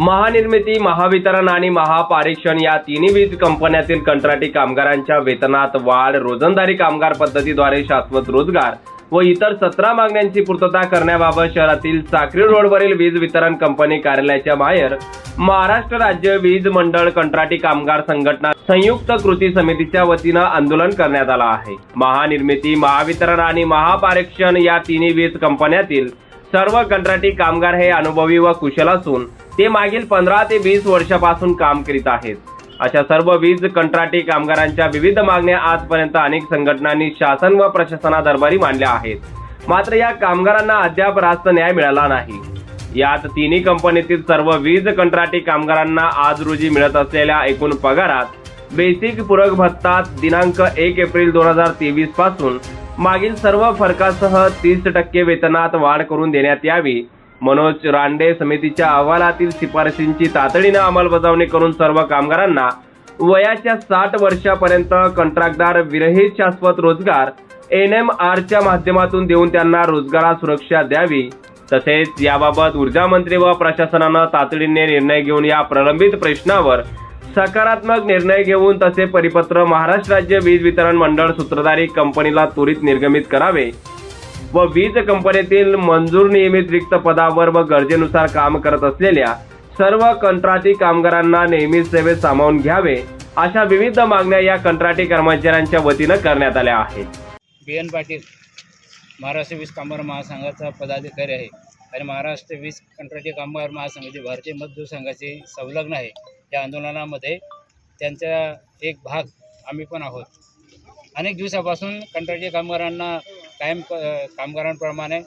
महानिर्मिती महावितरण आणि महापारीक्षण या तिन्ही वीज कंपन्यातील कंत्राटी कामगारांच्या वेतनात वाढ रोजंदारी कामगार पद्धतीद्वारे शाश्वत रोजगार व इतर सतरा मागण्यांची पूर्तता करण्याबाबत शहरातील साक्री रोडवरील वीज वितरण कंपनी कार्यालयाच्या बाहेर महाराष्ट्र राज्य वीज मंडळ कंत्राटी कामगार संघटना संयुक्त कृती समितीच्या वतीनं आंदोलन करण्यात आलं आहे. महानिर्मिती महावितरण आणि महापारीक्षण या तिन्ही वीज कंपन्यातील सर्व कंत्राटी कामगार हे अनुभवी व कुशल असून ते मागील पंधरा ते वीस वर्षापासून काम करीत आहेत. अशा सर्व वीज कंत्राटी कामगारांच्या विविध मागण्या आजपर्यंत अनेक संघटनांनी शासन व प्रशासना दरबारी मांडल्या आहेत. मात्र या कामगारांना अद्याप रास्त न्याय मिळाला नाही. यात तिन्ही कंपनीतील सर्व वीज कंत्राटी कामगारांना आज रोजी मिळत असलेल्या एकूण पगारात बेसिक पूरक भत्ता दिनांक एक एप्रिल दोन हजार तेवीसपासून मागील सर्व फरकासह तीस टक्के वेतनात वाढ करून देण्यात यावी मनोज रांडे समितीच्या अहवालातील शिफारशींची तातडीनं अंमलबजावणी करून सर्व कामगारांना वयाच्या साठ वर्षापर्यंत कंत्राटदार विरहित शाश्वत रोजगार एन एम आरच्या माध्यमातून देऊन त्यांना रोजगारात सुरक्षा द्यावी. तसेच याबाबत ऊर्जा मंत्री व प्रशासनानं तातडीने निर्णय घेऊन या प्रलंबित प्रश्नावर सकारात्मक निर्णय घेऊन तसे परिपत्र महाराष्ट्र राज्य वीज वितरण मंडळ सूत्रधारी कंपनीला त्वरित निर्गमित करावे. व वीज कंपनीतील मंजूर नियमित रिक्त पदावर व गरजेनुसार काम करत असलेल्या सर्व कंत्राटी कामगारांना नेहमीच सेवेत सामावून घ्यावे अशा विविध मागण्या या कंत्राटी कर्मचाऱ्यांच्या वतीनं करण्यात आल्या आहेत. बी एन पाटील महाराष्ट्र वीज कामगार महासंघाचा पदाधिकारी आहे आणि महाराष्ट्र वीज कंत्राटी कामगार महासंघाचे भारतीय मजदूर संघाचे संलग्न आहे. या आंदोलनामध्ये त्यांचा एक भाग आम्ही पण आहोत. अनेक दिवसापासून कंत्राटी कामगारांना कायम कामगारांप्रमाणे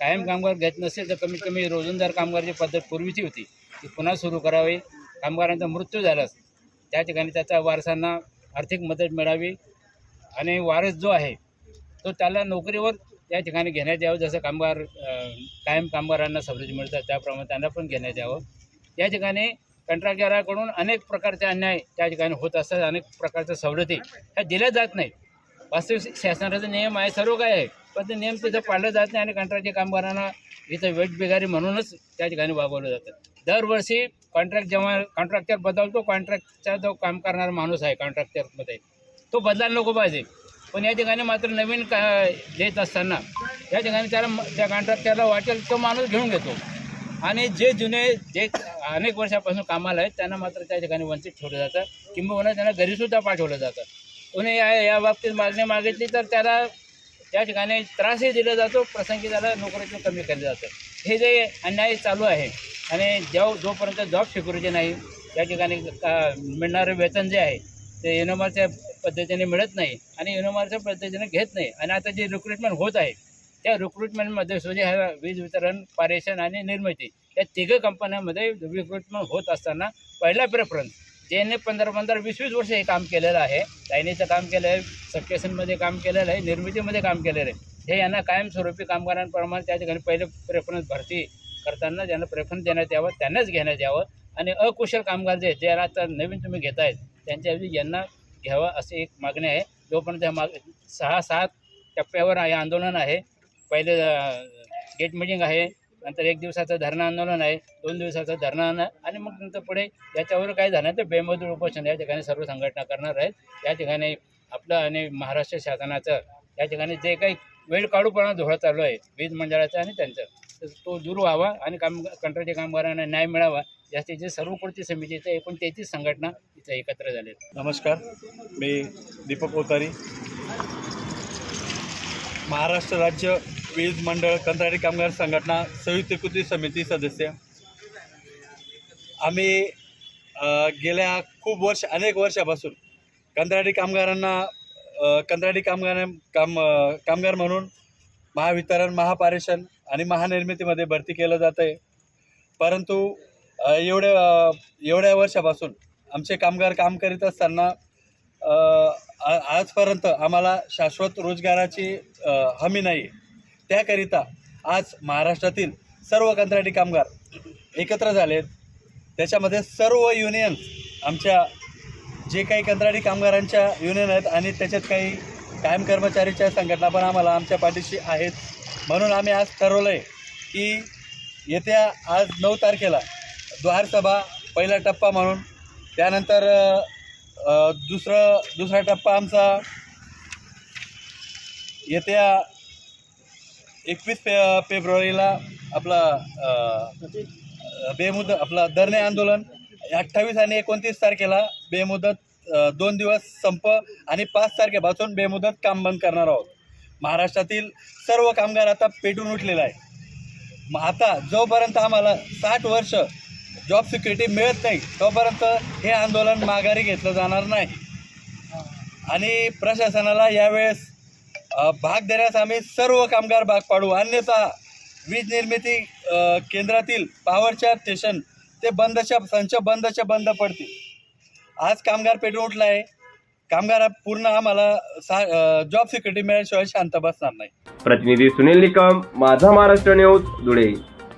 कायम कामगार घेत नसेल तर कमीत कमी रोजंदार कामगारची पद्धत पूर्वीची होती. ती पुन्हा सुरू करावी. कामगारांचा मृत्यू झालाच त्या ठिकाणी त्याच्या वारसांना आर्थिक मदत मिळावी आणि वारस जो आहे तो त्याला नोकरीवर त्या ठिकाणी घेण्यात यावं. जसं कामगार कायम कामगारांना सवलती मिळतात त्याप्रमाणे त्यांना पण घेण्यात यावं. या ठिकाणी कंत्राटदाराकडून अनेक प्रकारचे अन्याय त्या ठिकाणी होत असतात. अनेक प्रकारच्या सवलती ह्या दिल्या जात नाही वास्तविक शासनाचा नियम आहे सर्व काय आहे. पण ते नियम तिथं पाळलं जात नाही आणि कंत्राटी कामगारांना इथं वेट बिगारी म्हणूनच त्या ठिकाणी वागवलं जातं. दरवर्षी कॉन्ट्रॅक्ट जेव्हा कॉन्ट्रॅक्टर बदलतो कॉन्ट्रॅक्टचा जो काम करणारा माणूस आहे कॉन्ट्रॅक्टरमध्ये तो बदलायला नको पाहिजे. पण या ठिकाणी मात्र नवीन का देत असताना या ठिकाणी त्याला त्या कॉन्ट्रॅक्टरला वाटेल तो माणूस घेऊन घेतो. आणि जे जुने जे अनेक वर्षापासून कामाला आहेत त्यांना मात्र त्या ठिकाणी वंचित ठेवलं जातं. किंबहुना त्यांना घरीसुद्धा पाठवलं जातं. कोणी या या बाबतीत मागणी मागितली तर त्याला त्या ठिकाणी त्रासही दिला जातो प्रसंगी त्याला नोकरीतून कमी केलं जातं. हे जे अन्याय चालू आहे आणि जेव्हा जोपर्यंत जॉब सिक्युरिटी नाही त्या ठिकाणी का मिळणारं वेतन जे आहे ते युनोमारच्या पद्धतीने मिळत नाही आणि युनोमारच्या पद्धतीने घेत नाही. आणि आता जे रिक्रुटमेंट होत आहे त्या रिक्रुटमेंटमध्ये सुद्धा ह्या वीज वितरण पारेषण आणि निर्मिती या तिघं कंपन्यांमध्ये रिक्रुटमेंट होत असताना पहिला प्रेफरन्स ज्याने पंधरा पंधरा वीस वीस वर्ष हे काम केलेलं आहे चायनीचं काम केलं आहे सबस्टेशनमध्ये काम केलेलं आहे निर्मितीमध्ये काम केलेलं आहे. हे यांना कायमस्वरूपी कामगारांप्रमाणे त्या ठिकाणी पहिले प्रेफरन्स भरती करताना ज्यांना प्रेफरन्स देण्यात यावं त्यांनाच घेण्यात यावं. आणि अकुशल कामगार जे ज्याला आता नवीन तुम्ही घेतायत त्यांच्याऐवजी यांना घ्यावं अशी एक मागणी आहे. जोपर्यंत ह्या माग सहा सात टप्प्यावर हे आंदोलन आहे पहिले गेट मिटिंग आहे नंतर एक दिवसाचं धरणं आंदोलन आहे दोन दिवसाचं धरणं आंदोलन आणि मग नंतर पुढे याच्यावर काय झालं तर बेमजूर उपोषण या ठिकाणी सर्व संघटना करणार आहेत. या ठिकाणी आपलं आणि महाराष्ट्र शासनाचं या ठिकाणी जे काही वेळ काढूपणा धोळा चालू आहे वीज मंडळाचं आणि त्यांचं तर तो दूर व्हावा आणि काम कंत्राटी कामगारांना न्याय मिळावा. यासाठी सर्व कृती समितीचं एकूण तेहतीस संघटना इथं एकत्र झाले नमस्कार. मी दीपक कोतारी. महाराष्ट्र राज्य वीज मंडळ कंत्राटी कामगार संघटना संयुक्त कृती समिती सदस्य. आम्ही गेल्या खूप वर्ष अनेक वर्षापासून कंत्राटी कामगारांना कंत्राटी कामगार काम कामगार म्हणून महावितरण महापारेषण आणि महानिर्मितीमध्ये भरती केलं जातं आहे परंतु एवढ्या एवढ्या वर्षापासून आमचे कामगार काम करीत असताना आजपर्यंत आम्हाला शाश्वत रोजगाराची हमी नाही. त्याकरिता आज महाराष्ट्रातील सर्व कंत्राटी कामगार एकत्र झालेत त्याच्यामध्ये सर्व युनियन्स आमच्या जे काही कंत्राटी कामगारांच्या युनियन आहेत आणि त्याच्यात काही कायम कर्मचारीच्या संघटना पण आम्हाला आमच्या पाठीशी आहेत. म्हणून आम्ही आज ठरवलं आहे की येत्या आज नऊ तारखेला द्वारसभा पहिला टप्पा म्हणून त्यानंतर दुसरं दुसरा टप्पा आमचा येत्या एकवीस फे फेब्रुवारीला आपला बेमुदत आपला धरणे आंदोलन अठ्ठावीस आणि एकोणतीस तारखेला बेमुदत दोन दिवस संप आणि पाच तारखेपासून बेमुदत काम बंद करणार आहोत. महाराष्ट्रातील सर्व कामगार आता पेटून उठलेला आहे मग आता जोपर्यंत आम्हाला साठ वर्ष जॉब सिक्युरिटी मिळत नाही. तोपर्यंत हे आंदोलन माघारी घेतलं जाणार नाही. आणि प्रशासनाला यावेळेस भाग देण्यास आम्ही सर्व कामगार भाग पाडू. अन्यथा वीज निर्मिती केंद्रातील पॉवरच्या स्टेशन ते बंदच्या संच बंदच्या बंद पडतील. आज कामगार पेटून उठला आहे कामगार पूर्ण आम्हाला जॉब सिक्युरिटी मिळाल्याशिवाय शांत बसणार नाही. प्रतिनिधी सुनील निकम माझा महाराष्ट्र न्यूज धुळे.